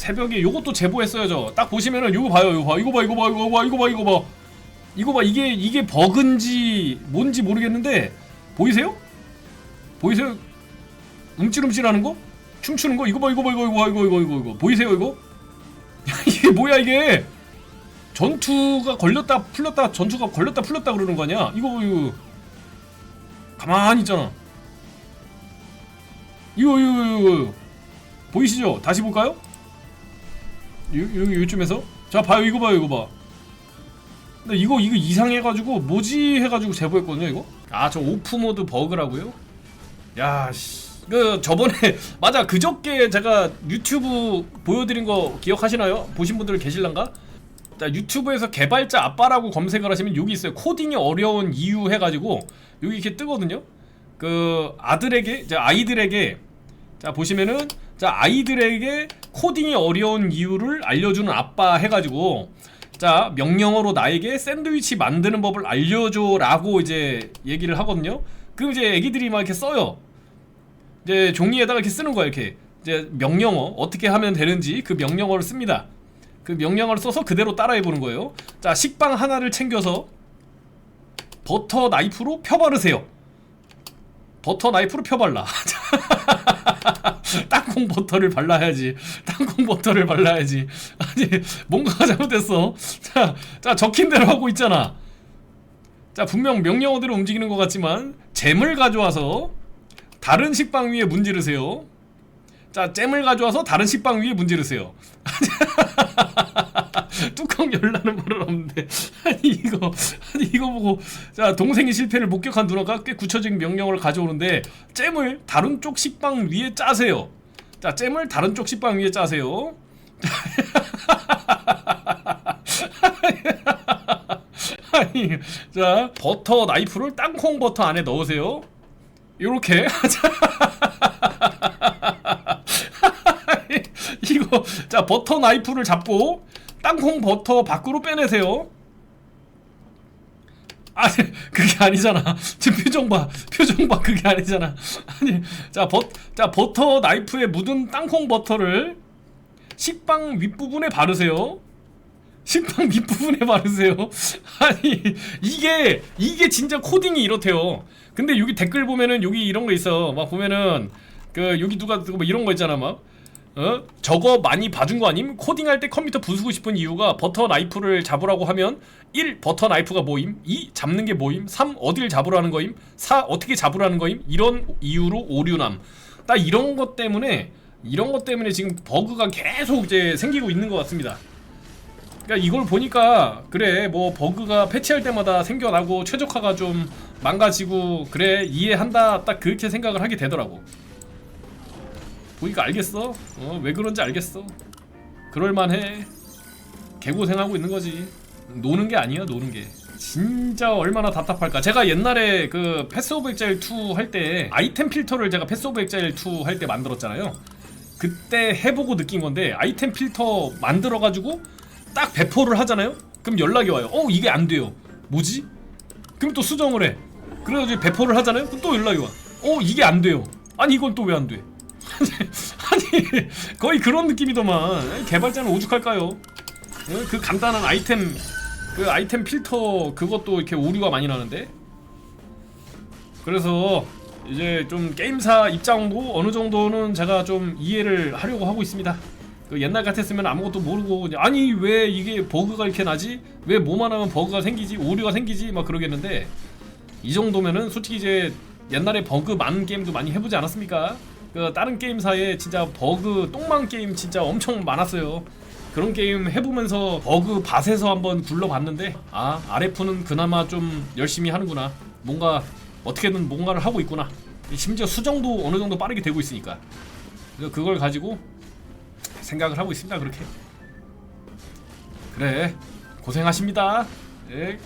새벽에 요것도 제보했어요 저. 딱 보시면은 요거 봐요. 요거 봐. 이거 봐. 이거 봐. 이거 봐. 이거 봐. 이거 봐. 이거 봐. 이게 이게 버그인지 뭔지 모르겠는데 보이세요? 보이세요? 움찔움찔하는 거? 춤추는 거? 이거 봐. 이거 봐. 이거 이거 이거 이거 이거 이거 보이세요 이거? 이게 뭐야 이게? 전투가 걸렸다 풀렸다 전투가 걸렸다 풀렸다 그러는 거 아니야? 이거 이거 가만히 있잖아. 이거 이거 이거, 이거 보이시죠? 다시 볼까요? 요, 요, 요쯤에서? 자 봐요. 이거 봐요. 이거 봐. 근데 이거 이거 이상해가지고 뭐지 해가지고 제보했거든요 이거? 아 저 오프 모드 버그라고요? 야씨 그 저번에 맞아. 그저께 제가 유튜브 보여드린 거 기억하시나요? 보신 분들 계실란가? 자 유튜브에서 개발자 아빠라고 검색을 하시면 여기 있어요. 코딩이 어려운 이유 해가지고 여기 이렇게 뜨거든요? 그 아들에게 아이들에게. 자 보시면은 자 아이들에게 코딩이 어려운 이유를 알려주는 아빠 해가지고 자 명령어로 나에게 샌드위치 만드는 법을 알려줘라고 이제 얘기를 하거든요. 그럼 이제 애기들이 막 이렇게 써요. 이제 종이에다가 이렇게 쓰는 거야 이렇게 이제 명령어 어떻게 하면 되는지 그 명령어를 씁니다. 그 명령어를 써서 그대로 따라해 보는 거예요. 자 식빵 하나를 챙겨서 버터 나이프로 펴 바르세요. 버터 나이프로 펴 발라. 땅콩 버터를 발라야지. 땅콩 버터를 발라야지. 아니 뭔가가 잘못됐어. 자, 자 적힌 대로 하고 있잖아. 자 분명 명령어대로 움직이는 것 같지만 잼을 가져와서 다른 식빵 위에 문지르세요. 자 잼을 가져와서 다른 식빵 위에 문지르세요. 뚜껑 없는데 아니 이거 아니 이거 보고 자 동생이 실패를 목격한 누나가 꽤 구체적인 명령을 가져오는데 잼을 다른 쪽 식빵 위에 짜세요. 자 잼을 다른 쪽 식빵 위에 짜세요. 아니 자 버터 나이프를 땅콩 버터 안에 넣으세요. 요렇게 이거 자 버터 나이프를 잡고 땅콩 버터 밖으로 빼내세요. 아니 그게 아니잖아. 지금 표정 봐, 표정 봐 그게 아니잖아. 아니 자버자 버터 나이프에 묻은 땅콩 버터를 식빵 윗부분에 바르세요. 식빵 밑부분에 바르세요. 아니 이게 이게 진짜 코딩이 이렇대요. 근데 여기 댓글 보면은 여기 이런 거 있어. 막 보면은 그 여기 누가 뭐 이런 거 있잖아 막. 어? 저거 많이 봐준 거 아님? 코딩할 때 컴퓨터 부수고 싶은 이유가 버터 나이프를 잡으라고 하면 1. 버터 나이프가 뭐임? 2. 잡는 게 뭐임? 3. 어딜 잡으라는 거임? 4. 어떻게 잡으라는 거임? 이런 이유로 오류남. 딱 이런 것 때문에 이런 것 때문에 지금 버그가 계속 이제 생기고 있는 것 같습니다. 그러니까 이걸 보니까 그래 뭐 버그가 패치할 때마다 생겨나고 최적화가 좀 망가지고 그래 이해한다 딱 그렇게 생각을 하게 되더라고 보니까 알겠어 어, 왜 그런지 알겠어 그럴만해 개고생하고 있는 거지 노는 게 아니야 노는 게 진짜 얼마나 답답할까 제가 옛날에 그 패스 오브 엑자일 2 할 때 아이템 필터를 제가 패스 오브 엑자일 2 할 때 만들었잖아요 그때 해보고 느낀 건데 아이템 필터 만들어가지고 딱 배포를 하잖아요? 그럼 연락이 와요. 어 이게 안 돼요. 뭐지? 그럼 또 수정을 해. 그래가지고 배포를 하잖아요? 그럼 또 연락이 와. 어 이게 안 돼요. 아니 이건 또 왜 안 돼? 아니 거의 그런 느낌이더만. 개발자는 오죽할까요? 어, 그 간단한 아이템 그 아이템 필터 그것도 이렇게 오류가 많이 나는데. 그래서 이제 좀 게임사 입장도 어느 정도는 제가 좀 이해를 하려고 하고 있습니다. 그 옛날 같았으면 아무것도 모르고 아니 왜 이게 버그가 이렇게 나지? 왜 뭐만 하면 버그가 생기지? 오류가 생기지? 막 그러겠는데 이 정도면은 솔직히 이제 옛날에 버그 많은 게임도 많이 해보지 않았습니까? 그 다른 게임사에 진짜 버그 똥망 게임 진짜 엄청 많았어요. 그런 게임 해보면서 버그 밭에서 한번 굴러봤는데 아 RF는 그나마 좀 열심히 하는구나. 뭔가 어떻게든 뭔가를 하고 있구나. 심지어 수정도 어느 정도 빠르게 되고 있으니까. 그걸 가지고 생각을 하고 있습니다 그렇게 그래 고생하십니다 예.